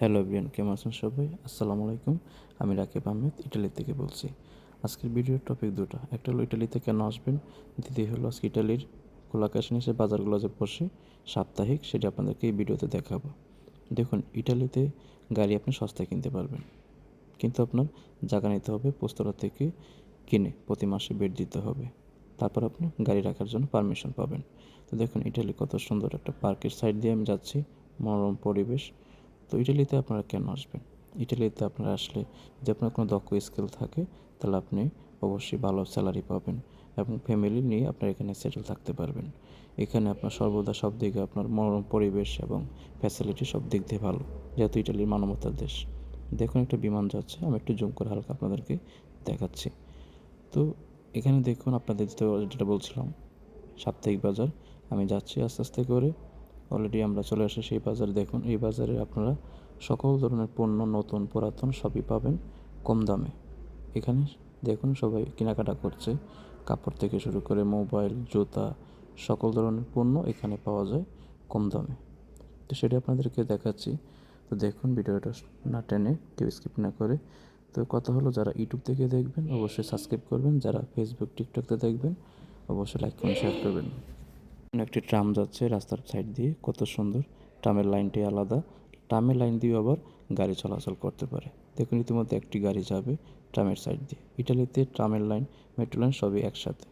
Hello everyone কেমন আছেন সবাই? আসসালামু আলাইকুম। আমি রাকিব আহমেদ, ইটালি থেকে বলছি। আজকের ভিডিওর টপিক দুটো। একটা হলো ইটালিতে কেন আসবেন? দ্বিতীয় হলো আজকে ইটালির কোলাকাশন এসে বাজারগুলো যে বসে সাপ্তাহিক, সেটা আপনাদেরকে এই ভিডিওতে দেখাবো। দেখুন, ইটালিতে গাড়ি আপনি সস্তায় কিনতে পারবেন। কিন্তু আপনার জায়গা নিতে হবে পোস্তরা থেকে কিনে, প্রতি মাসে বেড দিতে হবে। তারপর আপনি গাড়ি রাখার জন্য পারমিশন পাবেন। তো দেখুন, ইটালি কত সুন্দর একটা পার্কের সাইড দিয়ে আমি যাচ্ছি। মনোরম পরিবেশ। তো ইটালিতে আপনারা কেন আসবেন? ইটালিতে আপনারা আসলে যদি আপনার কোনো দক্ষ স্কিল থাকে, তাহলে আপনি অবশ্যই ভালো স্যালারি পাবেন এবং ফ্যামিলি নিয়ে আপনার এখানে সেটেল থাকতে পারবেন। এখানে আপনার সর্বদা সব দিকে আপনার মনোরম পরিবেশ এবং ফ্যাসিলিটি সব দিক দিয়ে ভালো, যেহেতু ইটালির মানবতার দেশ। দেখুন, একটা বিমান যাচ্ছে, আমি একটু জুম করে হালকা আপনাদেরকে দেখাচ্ছি। তো এখানে দেখুন, আপনাদের যেটা যেটা বলছিলাম, সাপ্তাহিক বাজার, আমি যাচ্ছি আস্তে আস্তে করে। অলরেডি আমরা চলে আসি সেই বাজারে। দেখুন, এই বাজারে আপনারা সকল ধরনের পণ্য, নতুন, পুরাতন সবই পাবেন কম দামে। এখানে দেখুন সবাই কেনাকাটা করছে। কাপড় থেকে শুরু করে মোবাইল, জুতা, সকল ধরনের পণ্য এখানে পাওয়া যায় কম দামে। তো সেটা আপনাদেরকে দেখাচ্ছি। তো দেখুন ভিডিওটা না টেনে কেউ স্কিপ না করে। তো কথা হলো, যারা ইউটিউব থেকে দেখবেন, অবশ্যই সাবস্ক্রাইব করবেন। যারা ফেসবুক টিকটকতে দেখবেন, অবশ্যই লাইক করুন শেয়ার করবেন। একটি ট্রাম যাচ্ছে রাস্তার সাইড দিয়ে, কত সুন্দর। ট্রামের লাইনটি আলাদা। ট্রামের লাইন দিয়ে আবার গাড়ি চলাচল করতে পারে। দেখুন, ইতিমধ্যে একটি গাড়ি যাবে ট্রামের সাইড দিয়ে। ইটালিতে ট্রামের লাইন, মেট্রো লাইন সবই একসাথে।